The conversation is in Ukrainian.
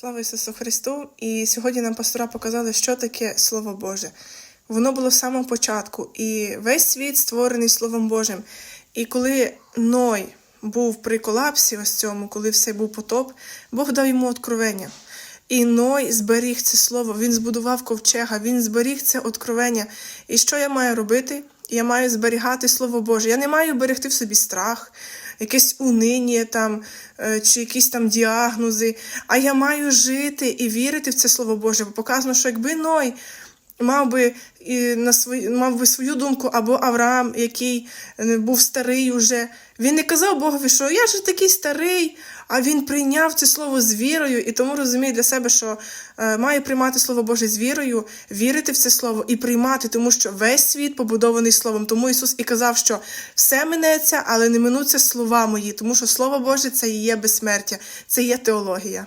Слава Ісусу Христу! І сьогодні нам пастора показали, що таке Слово Боже. Воно було з самого початку, і весь світ створений Словом Божим. І коли Ной був при колапсі, ось цьому, коли все був потоп, Бог дав йому откровення. І Ной зберіг це слово, він збудував ковчега, він зберіг це откровення. І що я маю робити? Я маю зберігати Слово Боже. Я не маю берегти в собі страх, якесь униння там, е, чи якісь там діагнози. А я маю жити і вірити в це Слово Боже. Бо показано, що якби Ной мав би і на свої, мав би свою думку, або Авраам, який е, був старий уже, він не казав Богові, що я ж такий старий, а він прийняв це слово з вірою, і тому розуміє для себе, що е, має приймати Слово Боже з вірою, вірити в це слово і приймати, тому що весь світ побудований Словом. Тому Ісус і казав, що все минеться, але не минуться слова мої, тому що Слово Боже це і є безсмертя, це є теологія.